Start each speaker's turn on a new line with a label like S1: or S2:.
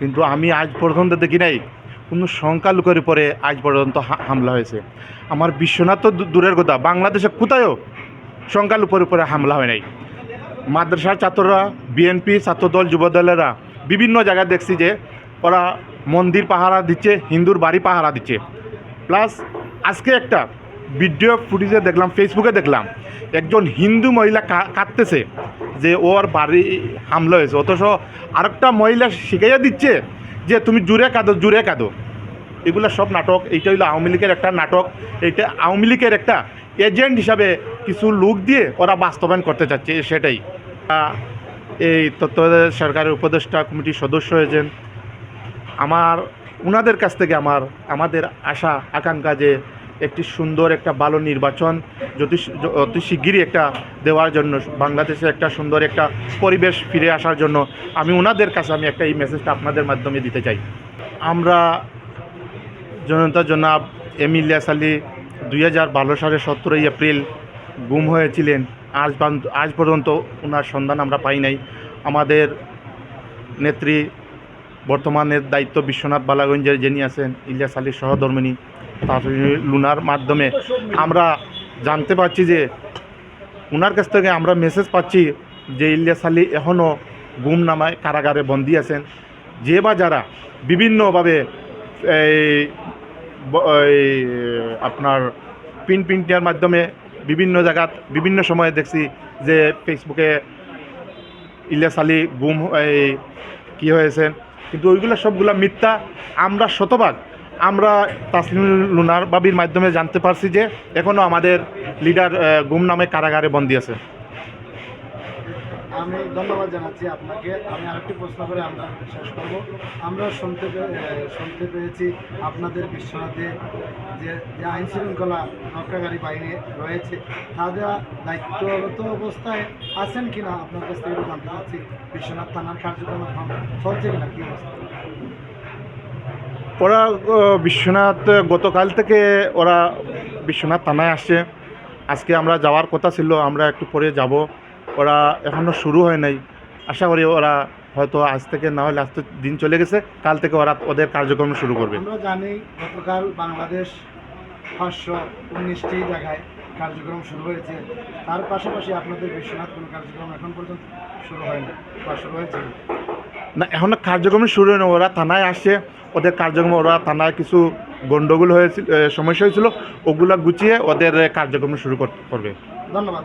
S1: কিন্তু আমি আজ পর্যন্ত দেখি নাই, কোনো সংখ্যালঘুর উপরে আজ পর্যন্ত হামলা হয়েছে। আমার বিশ্বনাথ তো দূরের কথা, বাংলাদেশে কোথায়ও সংখ্যালঘুর উপরে হামলা হয় নাই। মাদ্রাসার ছাত্ররা, বিএনপি ছাত্রদল, যুবদলেরা বিভিন্ন জায়গায় দেখছি যে ওরা মন্দির পাহারা দিচ্ছে, হিন্দুর বাড়ি পাহারা দিচ্ছে। প্লাস আজকে একটা ভিডিও ফুটেজে দেখলাম ফেসবুকে দেখলাম, একজন হিন্দু মহিলা কাঁদতেছে যে ওর বাড়ি হামলা হয়েছে। অথচ আরেকটা মহিলা শিখাইয়া দিচ্ছে যে তুমি জুড়ে কাঁদো জুড়ে কাঁদো। এগুলো সব নাটক, এইটা হইল আওয়ামী লীগের একটা নাটক। এইটা আওয়ামী লীগের একটা এজেন্ট হিসাবে কিছু লোক দিয়ে ওরা বাস্তবায়ন করতে চাচ্ছে সেটাই। এই তত্ত্বাবধায়ক সরকারের উপদেষ্টা কমিটির সদস্য হয়েছেন। আমার ওনাদের কাছ থেকে আমার, আমাদের আশা, আকাঙ্ক্ষা যে একটি সুন্দর একটা ভালো নির্বাচন যদি অতি শিগগিরই একটা দেওয়ার জন্য, বাংলাদেশে একটা সুন্দর একটা পরিবেশ ফিরে আসার জন্য আমি ওনাদের কাছে আমি একটা এই মেসেজটা আপনাদের মাধ্যমে দিতে চাই। আমরা জনতা জনাব এম ইলিয়াস আলী দুই হাজার বারো সালের সতেরোই এপ্রিল গুম হয়েছিলেন। আজ আজ পর্যন্ত ওনার সন্ধান আমরা পাই নাই। আমাদের নেত্রী বর্তমানের দায়িত্ব বিশ্বনাথ বালাগঞ্জের যিনি আছেন, ইলিয়াস আলীর সহধর্মিনী। লুনার মাধ্যমে আমরা জানতে পারছি যে ওনার কাছ থেকে আমরা মেসেজ পাচ্ছি যে ইলিয়াস আলী এখনও গুম নামায় কারাগারে বন্দী আছেন। যে বা যারা বিভিন্নভাবে এই আপনার প্রিন্ট প্রিন্টের মাধ্যমে বিভিন্ন জায়গাত বিভিন্ন সময়ে দেখছি যে ফেসবুকে ইলিয়াস আলী গুম এই কী হয়েছে কিন্তু ওইগুলো সবগুলো মিথ্যা। আমরা শতভাগ আমরা তাসলিম লুনার বাবির মাধ্যমে জানতে পারছি যে এখনও আমাদের লিডার গুম নামে কারাগারে বন্দী আছে।
S2: আমি ধন্যবাদ জানাচ্ছি আপনাকে। আমি আরেকটি প্রশ্ন করে আমরা শেষ করব। আমরা শুনতে শুনতে পেয়েছি আপনাদের বিশ্বনাথে যে যে আইন শৃঙ্খলা রক্ষাকারী বাহিনী রয়েছে, তারা দায়িত্বরত অবস্থায় আছেন কিনা আপনার কাছ থেকে জানতে চাচ্ছি। বিশ্বনাথ থানার কার্যক্রম চলছে কিনা, কি অবস্থা?
S1: ওরা বিশ্বনাথ, গতকাল থেকে ওরা বিশ্বনাথ থানায় আসছে। আজকে আমরা যাওয়ার কথা ছিল, আমরা একটু পরে যাব। ওরা এখনও শুরু হয় নাই। আশা করি ওরা হয়তো আজ থেকে না হলে আজ তো দিন চলে গেছে, কাল থেকে ওরা ওদের কার্যক্রম শুরু করবে।
S2: আমরা জানি গতকাল বাংলাদেশ পাঁচশো উনিশটি জায়গায় কার্যক্রম শুরু হয়েছে। তার পাশাপাশি আপনাদের বিশ্বনাথ কোনো কার্যক্রম এখন পর্যন্ত শুরু হয়নি বা শুরু হয়েছে।
S1: না, এখন কার্যক্রম শুরু হয়নি ওরা থানায় আসছে ওদের কার্যক্রম, ওরা থানায় কিছু গণ্ডগোল হয়েছিল সমস্যা হয়েছিল, ওগুলো গুছিয়ে ওদের কার্যক্রম শুরু কর- করবে
S2: ধন্যবাদ।